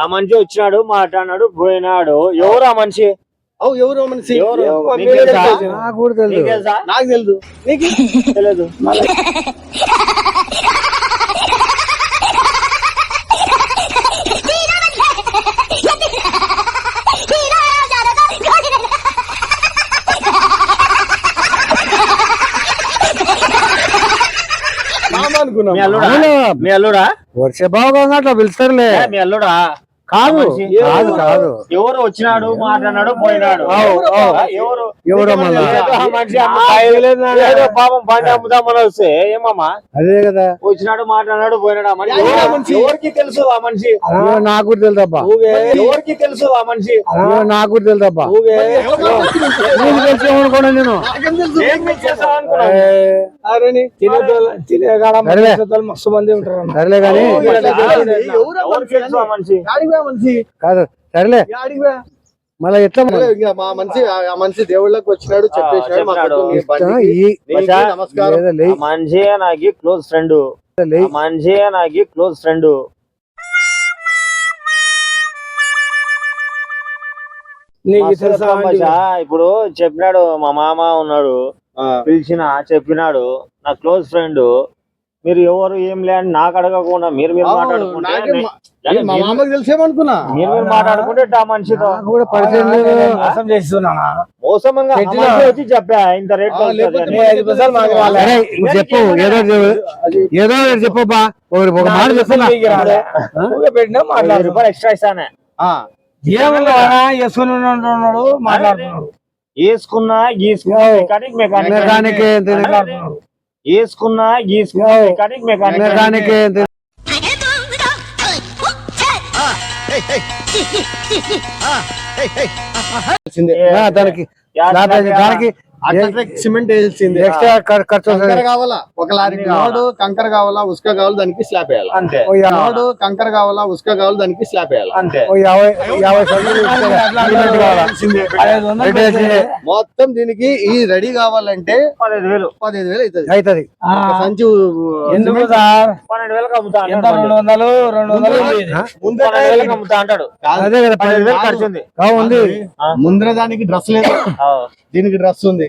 ఆ మనిషి వచ్చినాడు మాట్లాడినాడు పోయినాడు. ఎవరు ఆ మనిషి? అవు ఎవరు మనిషి? నీకు తెలుసా. నాకు తెలుసు. నీకు? తెలియదు. అనుకున్నాం. మీ అల్లుడా? మీ అల్లుడా? వర్ష బాగా అట్లా పిలుస్తారులే. మీ అల్లుడా? కాదు. కాదు కాదు. ఎవరు వచ్చినాడు మాట్లాడినాడు పోయినాడు. ఎవరు? ఎవరో పాపం బండి అమ్ముదామని వస్తే ఏమమ్మా? అదే కదా. వచ్చినాడు మాట్లాడినాడు పోయినాడు? ఎవరికి తెలుసు ఆ మనిషి? నాకు తెలుదబ్బా. ఎవరికి తెలుసు ఆ మనిషి? నాకు తెలుదబ్బా. అనుకోండి నేను? తినే. మస్తు మంది ఉంటారు సరేలే కానీ మనిషి. కాదు సరేలే? మళ్ళీ ఎట్లా మా మనిషి ఆ మనిషి దేవుళ్ళకి వచ్చినాడు చెప్పేసినాడు మనిషి నాకు క్లోజ్ ఫ్రెండ్ మనిషి నాకు క్లోజ్ ఫ్రెండ్ నీకు తెలుసా ఆంటీ? ఇప్పుడు చెప్పినాడు మా మామ ఉన్నాడు. పిలిచిన చెప్పినాడు నా క్లోజ్ ఫ్రెండ్ మీరు ఎవరు ఏం లేని నాకు అడగకుండా మీరు మీరు మాట్లాడుకుంటే మా- మీరు- మామకి తెలిసేమనుకున్నా? మీరు మీరు మాట్లాడుకుంటే ఆ మనిషితో. నాకు కూడా పరిచయం మోసం చేస్తున్నానా? మోసంగా వచ్చి చెప్పా ఇంత రేట్ చెప్పు ఏదో. ఏదో చెప్పబ్బా. ఒక మాట చెప్తున్నా. పెట్టినా మాట్లాడు రూపాయలు ఎక్స్ట్రా ఇస్తానే. వాడా? వేసుకొని ఉన్నాడు మాట్లాడుతున్నాడు. వేసుకున్నా గీసుకున్నా మెకానిక్ మెకానిక్ వేసుకున్నా గీసుకున్నా మెకానిక్ మెకానిక్ మెకానిక్ ఏంటి? తెలిసిందే. ఆ, దానికి దానికి దానికి అట్లా సిమెంట్ ఖర్చు కంకర కావాలా? ఒక లారీ లోడు కంకర కావాలా? ఉసుక కావాలి దానికి స్లాబ్ వేయాలి? అంతే. లోడు కంకర కావాలా? ఉసుక కావాలి దానికి స్లాబ్ వేయాలి? అంతే. మొత్తం దీనికి ఈ రెడీ కావాలంటే పదిహేను వేలు. పదిహేను వేలు అవుతుంది. అవుతుంది. సంచి ఎందుకు సార్? పన్నెండు వేలకు అమ్ముతా అంటాడు రెండు వందలు రెండు వందలు ఉంది. ఆ? ముందర పన్నెండు వేలకు అమ్ముతా అంటాడు. కాదు. అదే కదా పన్నెండు వేలు కాదు. ఖర్చు ఉంది. ఆ, ఉంది. ముందర దానికి డ్రెస్ లేదు. దీనికి డ్రెస్ ఉంది.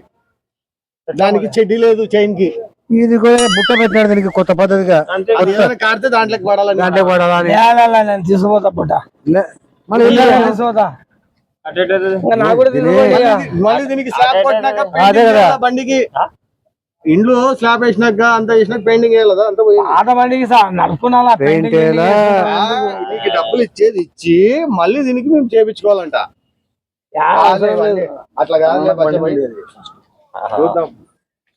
దానికి చెడ్డీ లేదు చైన్కి ఇది కూడా బుట్ట పెట్టినాడు దీనికి కొత్త పద్ధతిగా. కాడితే దాంట్లోకి పడాలని దాంట్లో పడాలా అని లే, లే, లే, నేను తీసుకుపోతా. పుట్ట లే, మళ్ళీ దీనికి స్లాబ్ కొట్టినాక అదే, కదా. బండికి? ఇండ్లు స్లాబ్ వేసినాక అంత వేసినాక పెయింటింగ్ వేయాలి అంత పోయి ఆట బండికి నడుపుకున్నా పెయింట్? నీకు డబ్బులు ఇచ్చేది ఇచ్చి మళ్ళీ దీనికి మేము చేపించుకోవాలంట. అట్లా బండి. చూద్దాం.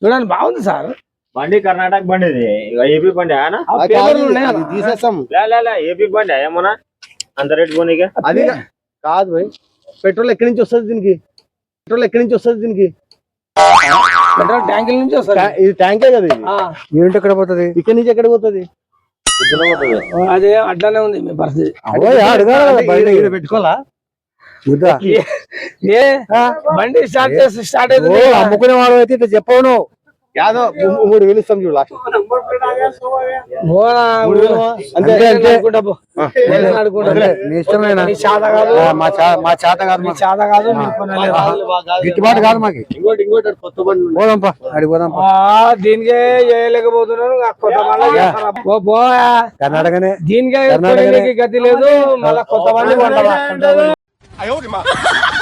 చూడండి బాగుంది సార్. బండి కర్ణాటక బండి ఏపీ బండి. తీసేస్తాం. లే లే, లే ఏపీ బండి ఏమన్నా? అంత రేట్ పోనీకే అది కాదు భయ్. పెట్రోల్ ఎక్కడి నుంచి వస్తుంది దీనికి? పెట్రోల్ ఎక్కడి నుంచి వస్తుంది దీనికి? పెట్రోల్ ట్యాంకుల నుంచి వస్తుంది. ఇది ట్యాంకే కదా ఇది. యూనిట్ ఎక్కడ పోతుంది? ఇక్కడి నుంచి ఎక్కడ పోతుంది? అదే అట్లానే ఉంది మీ పరిస్థితి. పెట్టుకోవాలా. ఏ బండి స్టార్ట్ చేసి స్టార్ట్ అవుతుంది అమ్ముకునే వాడు అయితే ఇట్లా చెప్పవు నువ్వు. యాదో మూ- మూడు వేలు ఇస్తాం చూడు లాస్ట్. మీ చేత కాదు. మా చా- మా చేత కాదు. గిట్టుబాటు కాదు మాకు. ఇంకోటి ఇంకోటి కొత్త బండి ఉంది. పోదాంపా అడిగి పోదాంపా. ఆ, దీనికే చేయలేకపోతున్నాను కొత్త. కర్ణాటకనే. దీనికే గతి లేదు. మళ్ళా కొత్త మంది కొంటారా